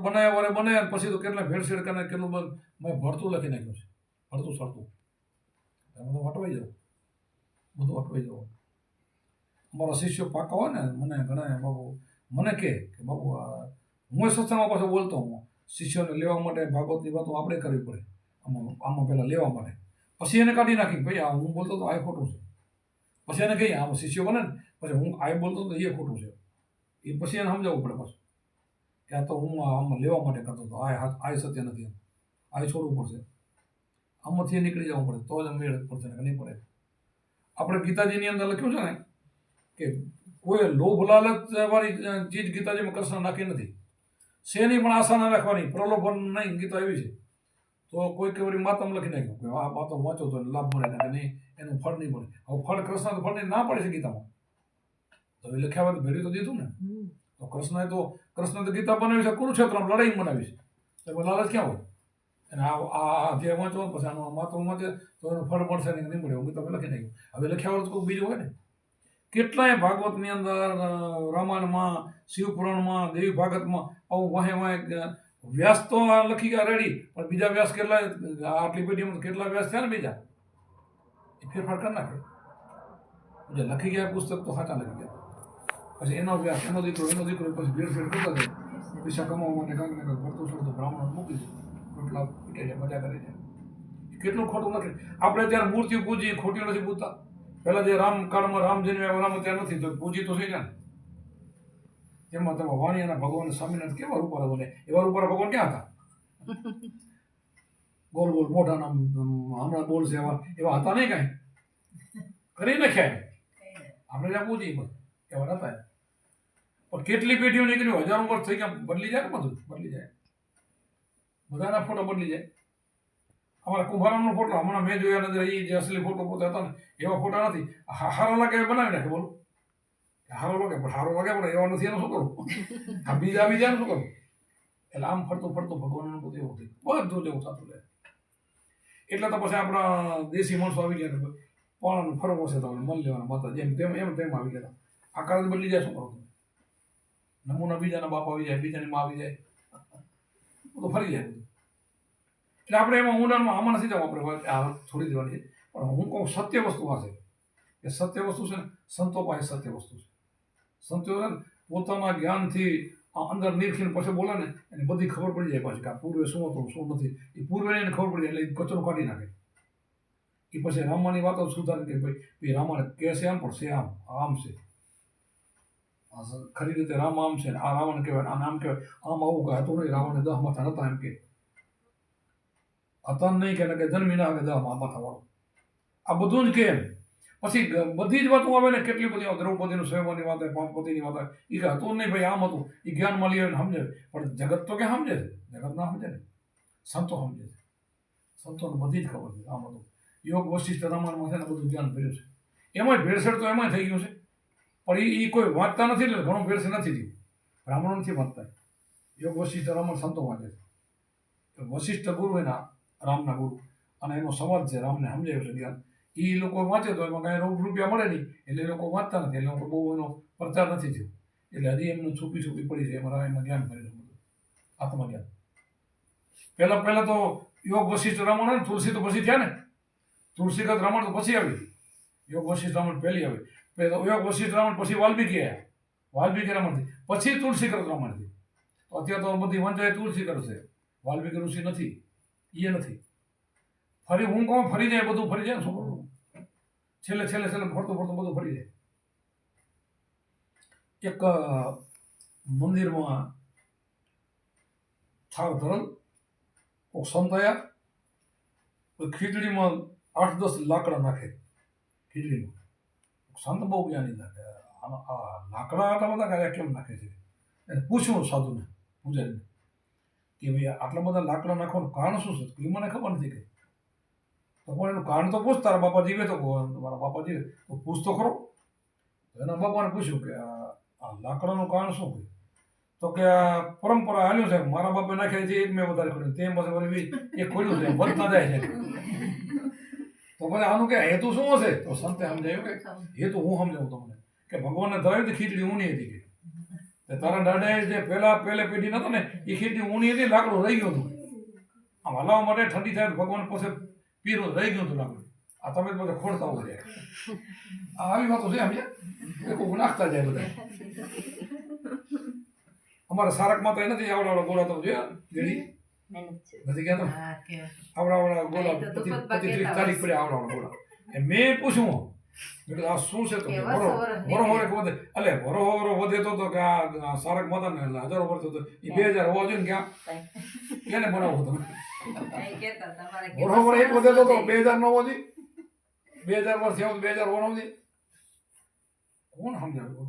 બનાવ્યા વારે બનાવ્યા પછી તો કેટલા ભેળસેળ કરીને કેટલું બધું મેં ભરતું લખી નાખ્યું છે. ભરતું સરતું બધું વટવાઈ જાવ. બધું વટવાઈ જાવ. અમારા શિષ્યો પાકા હોય ને, મને ઘણા બાબુ, મને કહે કે બાબુ હું સત્સંગમાં પાછો બોલતો હું શિષ્યોને લેવા માટે ભાગવતની વાતો આપણે કરવી પડે. આમાં આમાં પહેલાં લેવા માટે. પછી એને કાઢી નાખી ભાઈ, આ હું બોલતો તો આ ખોટું છે. પછી એને કહીએ, આમાં શિષ્યો બને ને, પછી હું આ બોલતો તો એ ખોટું છે. એ પછી એને સમજાવવું પડે પાછું. આ તો હું આમ લેવા માટે કરતો હતો. આ આ સત્ય નથી એમ. આ છોડવું પડશે. આમાંથી નીકળી જવું પડે તો જ મેળ પડશે ને નહીં પડે. આપણે ગીતાજીની અંદર લખ્યું છે ને કે કોઈ લોભ લાલચ વાળી ચીજ ગીતાજીમાં કૃષ્ણ નાખી નથી. શેની પણ આશા ના રાખવાની. પ્રલોભન નહીં. ગીતા એવી છે. તો કોઈ કે વળી માતમ લખી નાખ્યું. કે આ વાતો વાંચો તો લાભ મળે ને નહીં, એનું ફળ નહીં મળે. હવે ફળ કૃષ્ણ તો ફળની ના પડે છે ગીતામાં. તો એ લખ્યા વાત તો તો દીધું ને. તો કૃષ્ણએ તો, કૃષ્ણ તો ગીતા બનાવી છે, કુરુક્ષેત્રમાં લડાઈ બનાવી છે. એમાં લાલચ ક્યાં હોય? અને આ આ અધ્યાય વાંચો, પછી આનું માતમ વાંચે, તો એનું ફળ મળશે નહીં નહીં મળે. હું ગીતા લખી નાખ્યું હવે લખ્યા તો કોઈ બીજું હોય ને? કેટલાય ભાગવતની અંદર રામાયણમાં, શિવપુરાણમાં, દેવી ભાગવતમાં આવું વાહે વાહે વ્યાસ તો લખી ગયા રેડી પણ બીજા વ્યાસ કેટલા આટલી પેઢીમાં કેટલા વ્યાસ થયા ને બીજા? એ ફેરફાર કરી નાખે. જે લખી ગયા પુસ્તક તો સાચા લખી ગયા. પછી એનો વ્યાસ એનો દીકરો એનો દીકરો પછી ભેળસેળ કરતા જાય પૈસા કમાવા માટે કાંઈક ને કાંઈક ભરતું છોડતું બ્રાહ્મણ મૂકી દે રોટલા પીટે છે મજા કરે છે કેટલું ખોટું નથી આપણે ત્યારે મૂર્તિ પૂજી ખોટી નથી પૂજતા પહેલાં જે રામ કાળમાં રામ જન્મ્યા રામ ત્યાં નથી તો પૂજી તો થઈ જાય એમાં તમે અને ભગવાન સ્વામિનારાયણ કેવા રૂપારા બને એવા રૂપારા ભગવાન ક્યાં હતા ગોલ ગોલ મોઢા નામ હમણાં બોલ છે એવા એવા હતા નહીં કાંઈ કરી નાખ્યા. આપણે ત્યાં પૂજી પણ એવા નતા. પણ કેટલી પેઢીઓ નીકળ્યું હજારો વર્ષ થઈ ગયા, બદલી જાય ને બધું, બદલી જાય. બધાના ફોટો બદલી જાય. અમારા કુંભારામનો ફોટો હમણાં મેં જોયા નથી એ જે અસલી ફોટો પોતે હતા ને, એવા ફોટા નથી. હારો લાગે એ બનાવી નાખે, બોલો. હારો લાગે, પણ હારો લાગે પણ એવા નથી, એનું શું કરું? આ બીજા બીજા શું કરું? એટલે આમ ફરતું ફરતું ભગવાનનું બધું એવું થયું. બધું જેવું થતું રહે. એટલે તો પછી આપણા દેશી માણસો આવી ગયા ને પણ ફરવો છે તમને મન લેવાના માતા જેમ તેમ, એમ તેમ આવી ગયા આકાર બદલી જાય, શું કરો? તમે નમૂના બીજાના બાપ આવી જાય, બીજાની માં આવી જાય. બધું ફરી જાય. એટલે આપણે એમાં ઊંડાણમાં આમાં નથી જવું આપણે. આ છોડી દેવાની પણ હું કહું સત્ય વસ્તુ આ કે સત્ય વસ્તુ છે ને, સંતો પાસે સત્ય વસ્તુ છે. સંતો ને, પોતાના જ્ઞાનથી આ અંદર નિરખીને પછી બોલે ને, એને બધી ખબર પડી જાય પાછી કે આ પૂર્વે શું હતું, શું નથી. એ પૂર્વે એને ખબર પડી જાય, એટલે એ કચરો કાઢી નાખે. એ પછી રામાની વાતો સુધારે કે ભાઈ એ રામાને કે છે આમ, પણ છે આમ આમ છે. ખરી રીતે રામ આમ છે આ રાવણ કહેવાય આ આમ કહેવાય આમ આવું કહે હતું નહીં રાવણે દહ માથા નતા એમ કે હતા નહીં કે જન્મી ના કે દહ માથા વાળો આ બધું જ કેમ પછી બધી જ વાતો આવે ને કેટલી બધી. દ્રૌપદીનું સ્વયંવરની વાત હોય પાંચપતિની વાત હોય એ કે હતું નહીં ભાઈ આમ હતું એ જ્ઞાનમાં લઈ આવીને સમજે પણ જગત તો કે સમજે જગત ના સમજે ને સંતો સમજે છે સંતોને બધી જ ખબર છે આમ હતું યોગ વશિષ્ઠ રામાયણમાં છે ને બધું જ્ઞાન ભર્યું છે એમાંય ભેળસેળ તો એમાંય થઈ ગયું છે પણ એ કોઈ વાંચતા નથી એટલે ઘણું ભેળસેળ નથી થયું. બ્રાહ્મણો નથી વાંચતા. યોગ વશિષ્ઠ રમણ સંતો વાંચે છે. વશિષ્ઠ ગુરુ એના, રામના ગુરુ. અને એનો સંવાદ છે, રામને સમજાય એટલે જ્ઞાન એ લોકો વાંચે તો એમાં કાંઈ રોગ રૂપિયા મળે નહીં. એટલે એ લોકો વાંચતા નથી. એટલે બહુ એનો પ્રચાર નથી થયો. એટલે હજી એમનું છૂપી છૂપી પડી છે. એમાં એમાં જ્ઞાન ભરેલું બધું. આત્મજ્ઞાન. પહેલાં પહેલાં તો યોગ વશિષ્ઠ રમણ તુલસી તો પછી થયા ને? તુલસીગત રમણ તો પછી આવી. યોગ વશિષ્ઠ રમણ પહેલી આવી. વશિષ્ઠ રામાયણ પછી વાલ્મીકી આવ્યા વાલ્મીકી રામાયણથી પછી તુલસી રામાયણથી તો અત્યારે તો બધી વંચાય તુલસીગત છે. વાલ્મીકી ઋષિ નથી. એ નથી. ફરી હું કહું, ફરી જાય, બધું ફરી જાય શું છેલ્લે છેલ્લે છેલ્લે ફરતું ફરતું બધું ફરી જાય. એક મંદિરમાં થાળ ધરલ કોઈક સંત ખીચડીમાં આઠ દસ લાકડા નાખે. ખીચડીમાં. સંત બહુ જ્ઞાની આ લાકડા આટલા બધા કાર્ય કેમ નાખે છે એને પૂછ્યું સાધુને પૂજારીને કે ભાઈ આટલા બધા લાકડા નાખવાનું કારણ શું છે એ મને ખબર નથી કે તો પણ એનું કારણ તો પૂછ તારા બાપા જીવે તો તમારા બાપા જીવે તો પૂછ તો ખરો એના બાપાને પૂછ્યું કે આ લાકડાનું કારણ શું છે તો કે આ પરંપરા હાલ્યું છે મારા બાપે નાખ્યા છે એક મેં વધારે ખોલ્યું તે પછી એ ખોલ્યું છે વધતા જાય છે તો મને આનું કે હેતુ શું હશે? તો સંતે સમજાયું કે હેતુ હું સમજાવું તમને? કે ભગવાનને ધરાવી તો ખીચડી ઊની હતી કે? તારા દાદાએ જે પહેલા પહેલે પેઢી નતો ને એ ખીચડી ઊની હતી લાકડું રહી ગયું હતું. આમ હલાવવા માટે ઠંડી થાય ભગવાન પાસે પીરું રહી ગયું હતું લાકડું. આ તમે બધા ખોડતા હોય છે આ આવી વાતો છે સમજ્યા? નાખતા જાય બધા. અમારા સારક તો એ નથી આવડા આવડા ગોળા તો જોયા ગેડી નથી કહેતો પચીસ ત્રીસ બાકી પડે પડ્યા આવડા આવડા ગોળા એ મેં પૂછ્યું મેં આ શું છે તો વરો વરો વરો વધે એટલે વરો વરો વધે તો તો કે આ સારક મદન એટલે હજારો વર્ષ તો એ બે હજાર હોવા જોઈએ ને ક્યાં એને બનાવો તમે વરો વરો એક વધે તો બે હજાર નવ હતી બે હજાર વર્ષ થયા બે હજાર હતી કોણ સમજાવે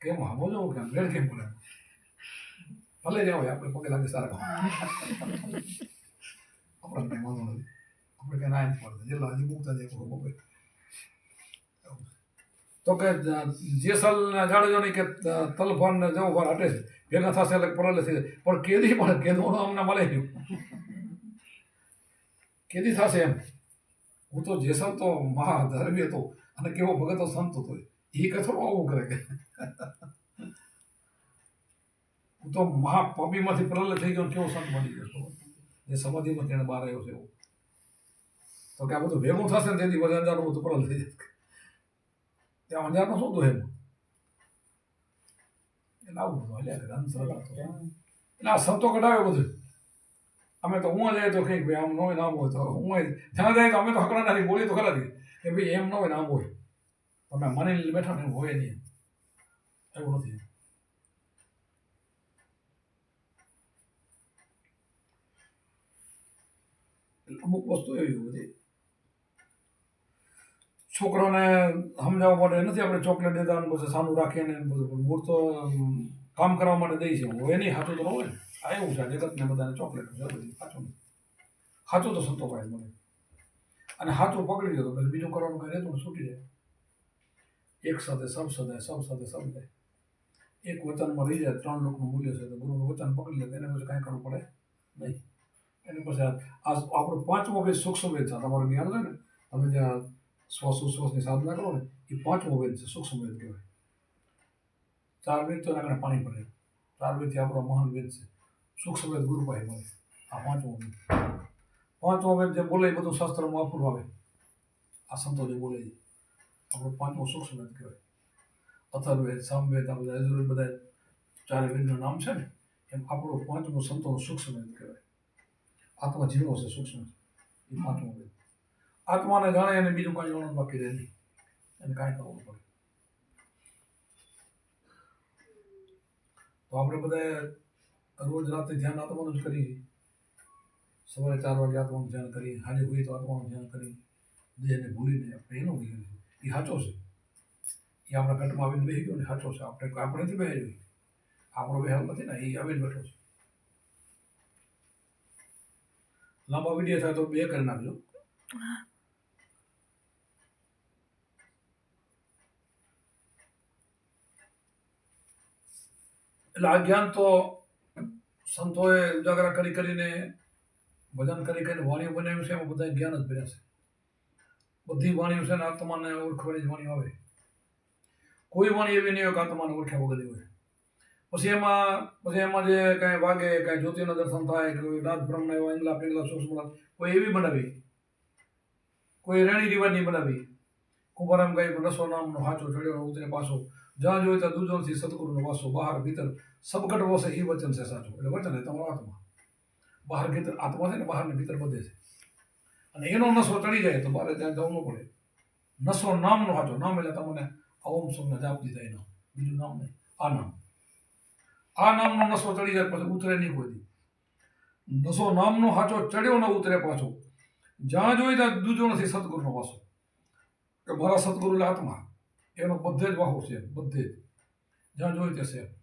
કેમ હમો જો કેમ વેળ કેમ બોલે ભલે જાવ આપણે પગે લાગે સારા આપણે કઈ વાંધો નથી આપણે કઈ ના એમ પડે જેટલા હજી મૂકતા જાય કોઈ પગે તો કે જેસલ ને જાડેજો ની કે તલફાન ને જવું ફાર હટે છે ભેગા થશે એટલે પરલે થઈ જાય પણ કેદી પણ કેદવાનું અમને મળે નહીં કેદી થશે એમ હું તો જેસલ તો મહાધર્મી હતો અને કેવો ભગત સંત હતો એ કે થોડું આવું કરે કે હું તો મહાપાપીમાંથી પ્રલય થઈ ગયો, કેવો સંત બની ગયો એ સમાધિમાં તેણે બહાર આવ્યો છે એવો. તો કે આ બધું ભેગું થશે ને તેથી બધા અંજારનું બધું પ્રલય થઈ જશે. ત્યાં અંજારનું શું હતું એમ? એટલે આવું બધું અંધશ્રદ્ધા તો એટલે આ સંતો કઢાવે બધું. અમે તો હું જાય તો કંઈક ભાઈ, આમ ન હોય નામ હોય તો હું ત્યાં જાય તો અમે તો હકડા નથી બોલી તો ખરા કે ભાઈ, એમ ન હોય નામ હોય. તમે મને બેઠા ને હોય નહીં. એવું નથી. અમુક વસ્તુ એવી બધી. છોકરાને સમજાવવા માટે નથી આપણે ચોકલેટ દેતા પછી સાનું રાખીએ બધું. મૂળ તો કામ કરવા માટે દઈ છે. હોય નહીં, સાચું તો હોય આ એવું છે જગતને બધાને ચોકલેટ સાચું સાચું તો સંતો પાસે મને અને હાથું પકડી લે તો પછી બીજું કરવાનું કંઈ રહેતું છૂટી જાય. એક સાથે સબ સદાય, સબ સાથે સબ જાય એક વચનમાં રહી જાય, ત્રણ લોકનું મૂલ્ય છે, તો ગુરુનું વચન પકડી લે એને પછી કાંઈ કરવું પડે નહીં. એની પછી આ આપણો પાંચમો વેદ સૂક્ષ્મ વેદ છે. તમારે યાદ છે ને, તમે જ્યાં શ્વાસ ઉશ્વાસની સાધના કરો ને, એ પાંચમો વેદ છે, સૂક્ષ્મ વેદ કહેવાય. ચાર વેદ તો એના કારણે પાણી પડે ચાર વેદથી આપણો મહાન વેદ છે. સૂક્ષ્મ વેદ ગુરુભાઈ પાસે મળે. આ પાંચમો વેદ પાંચમો વેદ જે બોલે એ બધું શાસ્ત્રમાં અપૂર્વ આવે. આ સંતો જે બોલે છે આપણો પાંચમો સૂક્ષ્મ વેદ કહેવાય. અથર્વેદ સામવેદ, આ બધા યજુર્વેદ બધા ચારે વેદનું નામ છે ને, એમ આપણો પાંચમો સંતોનો સૂક્ષ્મ વેદ કહેવાય. આત્મા જીવો છે, સૂક્ષ્મ. એ પાંચમો વેદ આત્માને જાણે અને બીજું કાંઈ જાણવાનું બાકી રહે નહીં. એને કાંઈ કરવું પડે. તો આપણે બધા રોજ રાતે ધ્યાન આત્માનું જ કરીએ. સવારે ચાર વાગે આત્માનું ધ્યાન કરીએ. હાજર હોઈએ તો આત્માનું ધ્યાન કરીએ. દેહને ભૂલીને આપણે એનું ભૂલી એ સાચો છે. એ આપણા પેટમાં આવીને બેસી ગયો ને સાચો છે. આપણે આપણે નથી બેસી આપણો બેહાલ નથી ને, એ આવીને બેઠો છે. લાંબા વીડિયો થાય તો બે કરી નાખજો. એટલે આ જ્ઞાન તો સંતોએ ઉજાગરા કરી કરીને, ભજન કરી કરીને વાણીઓ બનાવ્યું છે, એમાં બધા જ્ઞાન જ ભર્યા છે. બધી વાણીઓ છે ને આત્માને ઓળખવાની જ વાણીઓ આવે. કોઈ વાણી એવી નહીં હોય કે આત્માને ઓળખ્યા વગરની હોય. પછી એમાં પછી એમાં જે કાંઈ વાગે, કાંઈ જ્યોતિના દર્શન થાય, કોઈ નાથ બ્રહ્મના એવા ઇંગલા પિંગલા સૂક્ષ્મ કોઈ એવી બનાવી? કોઈ રેણી રિવાજની બનાવી? કુંભારામ ગાય રસો નામનો હાચો ચડ્યો ઉતરે પાછો. જ્યાં જોઈએ ત્યાં દુજોરથી સદગુરુનો વાસો, બહાર ભીતર સબકટ વસે એ વચન છે સાચું. એટલે વચન એ તમારો આત્મા. બહાર ભીતર આત્મા છે ને, બહારને ભીતર બધે છે. અને એનો નસો ચડી જાય તો મારે ત્યાં જવું પડે. નસો નામનો હાચો નામ એટલે તમને ઓમ સોમને જાપ દીધા એનો. બીજું નામ નહીં. આ નામ. આ નામનો નસો ચડી જાય પછી ઉતરે નહીં કોઈ નસો નામનો હાચો ચડ્યો ન ઉતરે પાછો. જ્યાં જોઈ ત્યાં દૂજો નથી, સદગુરુનો વાસો. કે મારા સદગુરુ આત્મા. એનો બધે જ વાહો છે, બધે જ. જ્યાં જોઈ ત્યાં છે.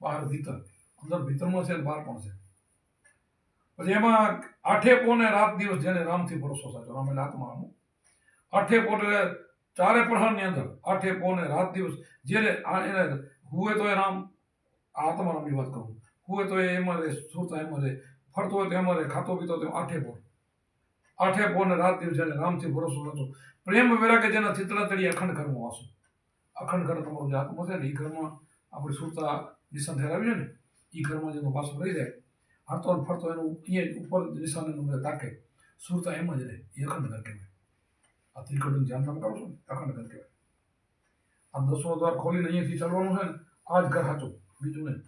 બહાર ભીતર. અંદર ભીતરમાં છે બહાર પણ છે. પછી એમાં આઠે પોને રાત દિવસ જેને રામથી ભરોસો સાચો, રામ એટલે આત્માનું આઠે પોને ચારે પ્રહારની અંદર આઠે પોને રાત દિવસ જેને આ એને હુએ તો એ રામ. આ આત્મા નામની વાત કરું હોય તો એમાં રહે સુરતા એમાં રહે ફરતો હોય તો એમાં રહે ખાતો પીતો તો આઠે પોર આઠે પોને રાત દિવસે અને રામથી ભરોસો હતો પ્રેમ વેરા કે જેના ચિત્રા તળી અખંડ કર્મ વાસો. અખંડ ઘર તમારું જે આત્મા છે ને એ ઘરમાં આપણે સુરતા નિશાન ઠેરાવીએ ને એ ઘરમાં જેનો પાછો રહી જાય. હરતો ને ફરતો એનું અહીંયા ઉપર નિશાન એનું તાકે. સુરતા એમ જ રહે. એ અખંડ ઘર કહેવાય. આ ત્રિકટનું ધ્યાન તમે કરો છો ને, અખંડ ઘર કહેવાય. આ દસમો દ્વાર ખોલીને અહીંયાથી ચાલવાનું છે ને, આ જ ઘર સાચું. બીજું નહીં.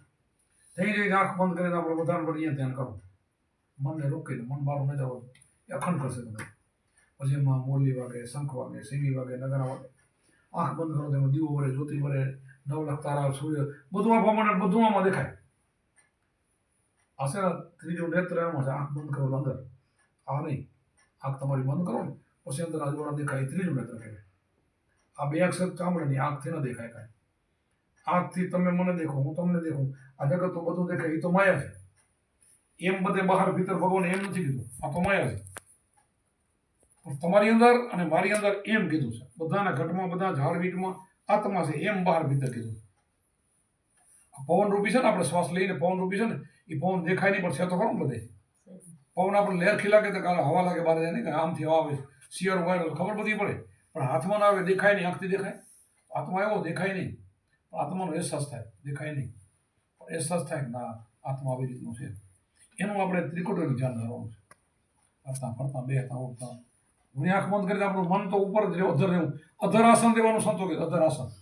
થઈ જઈને આંખ બંધ કરીને આપણે વધારે પર અહીંયા ધ્યાન કરો મનને રોકીને, મન બહાર ન જવાનું એ અખંડ કરશે તમે પછી એમાં મોરલી વાગે, શંખ વાગે, સિંગી વાગે, નગારા વાગે. આંખ બંધ કરો તો એમાં દીવો વરે, જ્યોતિ વરે નવ લાખ તારા, સૂર્ય, બધું આપવા માટે બધું આમાં દેખાય. આ છે ત્રીજું નેત્ર એમાં છે, આંખ બંધ કરો અંદર. આ નહીં. આંખ તમારી બંધ કરો ને, પછી અંદર આજુબાજુ દેખાય ત્રીજું નેત્ર કહેવાય. આ બે અક્ષર ચામડાની, આંખથી ન દેખાય કાંઈ. આંખથી તમે મને દેખો, હું તમને દેખું. આ જગત તો બધું દેખાય એ તો માયા છે. એમ બધે બહાર ભીતર ભગવાન એમ નથી કીધું, આ તો માયા છે. પણ તમારી અંદર અને મારી અંદર એમ કીધું છે. બધાના ઘટમાં, બધા ઝાડવીટમાં આત્મા છે, એમ બહાર ભીતર કીધું પવન રૂપી છે ને, આપણે શ્વાસ લઈને પવન રૂપી છે ને એ પવન દેખાય નહીં, પણ છે તો ખરું બધે. પવન આપણે લહેરખી લાગે તો કાલે હવા લાગે, બહાર જાય નહીં કે આમથી હવા આવે શિયર વાયર ખબર બધી પડે. પણ હાથમાં ના આવે, દેખાય નહીં, આંખથી દેખાય. આત્મા એવો દેખાય નહીં. પણ આત્માનો અહેસાસ થાય, દેખાય નહીં. પણ અહેસાસ થાય કે ના, આત્મા આવી રીતનું છે. એનું આપણે ત્રિકોટનું ધ્યાન ધરવાનું છે. ફરતા ફરતા, બેહતા ઉઠતા. ઘણી આંખ બંધ કરીને આપણું મન તો ઉપર જ રહેવું અધર રહેવું અધર આસન દેવાનું સંતો કે અધર આસન